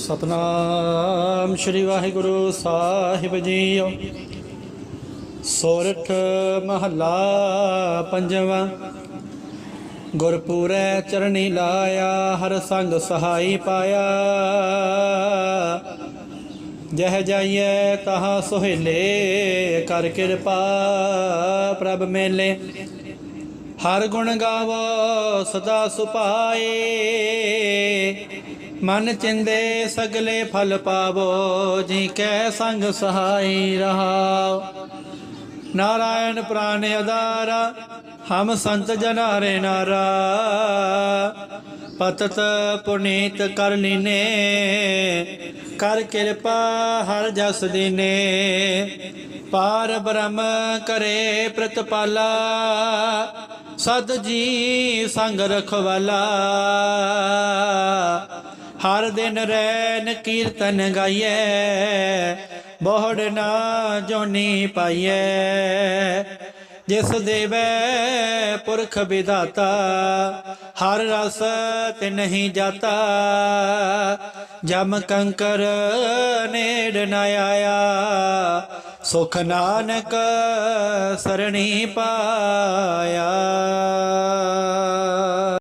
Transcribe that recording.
ਸਤਨਾਮ ਸ੍ਰੀ ਵਾਹਿਗੁਰੂ ਸਾਹਿਬ ਜੀਓ। ਸੋਰਠ ਮਹੱਲਾ ਪੰਜਵਾਂ। ਗੁਰਪੂਰੈ ਚਰਣੀ ਲਾਇਆ, ਹਰ ਸੰਗ ਸਹਾਈ ਪਾਇਆ। ਜਹ ਜਾਈਏ ਤਹਾਂ ਸੁਹੇਲੇ, ਕਰ ਕਿਰਪਾ ਪ੍ਰਭ ਮੇਲੇ। ਹਰ ਗੁਣ ਗਾਵੋ, ਸਦਾ ਸੁਪਾਏ ਮਨ ਚਿੰਦੇ ਸਗਲੇ ਫਲ ਪਾਵੋ, ਜੀ ਕੈ ਸੰਗ ਸਹਾਈ ਰਹਾਓ। ਨਾਰਾਇਣ ਪ੍ਰਾਨ ਅਦਾਰਾ ਹਮ ਸੰਤ ਜਨਾਰੇ ਨਾਰਾ। ਪਤਤ ਪੁਨੀਤ ਕਰ ਲੀਨੇ, ਕਰ ਕਿਰਪਾ ਹਰ ਜਸ ਦੀਨੇ। ਪਾਰ ਬ੍ਰਹਮ ਕਰੇ ਪ੍ਰਤਪਾਲਾ ਸਤ ਜੀ ਸੰਗ ਰਖਵਾਲਾ। ਹਰ ਦਿਨ ਰੈਨ ਕੀਰਤਨ ਗਾਈਐ, ਬੋਹੜ ਨਾ ਜੋਨੀ ਪਾਈਐ। ਜਿਸ ਦੇਵੈ ਪੁਰਖ ਵਿਦਾਤਾ ਹਰ ਰਸ ਤੇ ਨਹੀਂ ਜਾਤਾ। ਜਮ ਕੰਕਰ ਨੇੜ ਨ ਆਇਆ, ਸੁਖ ਨਾਨਕ ਸਰਣੀ ਪਾਇਆ।